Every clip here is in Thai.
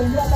บ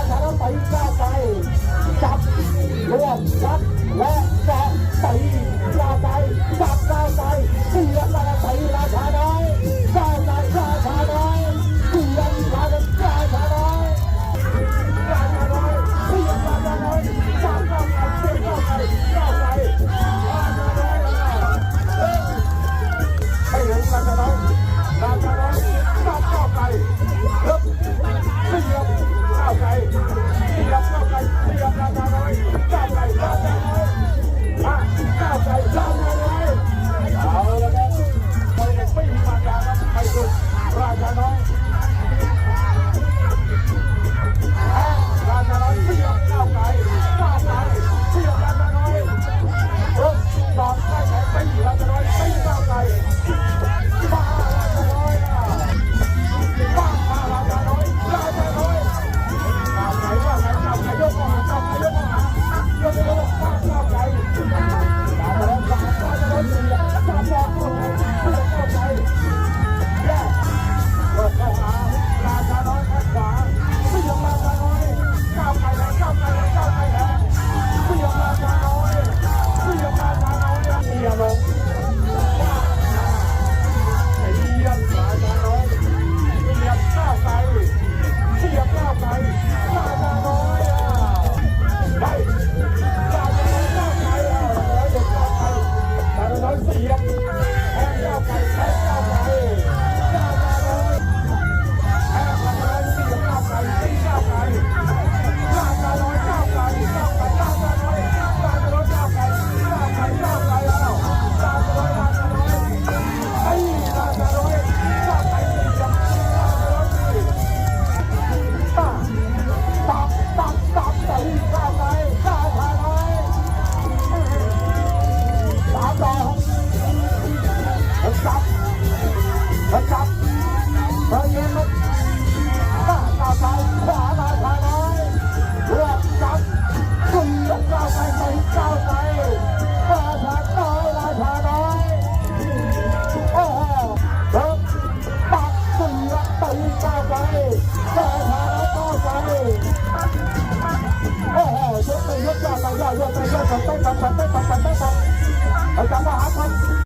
มาจับเธอเย็นมาต้าก้าวซ้ายขวามาขวาน้อยรวบจับกลุ่มลงก้าวไปไปก้าวไปมาทางน้อยมาทางน้อยโอ้โหเริ่มปักกลุ่มละตีก้าวไปมาทางน้อยก้าวไปโอ้โหยกไปยกก้าวไปยกไปยกไปเต้นไปเต้นไป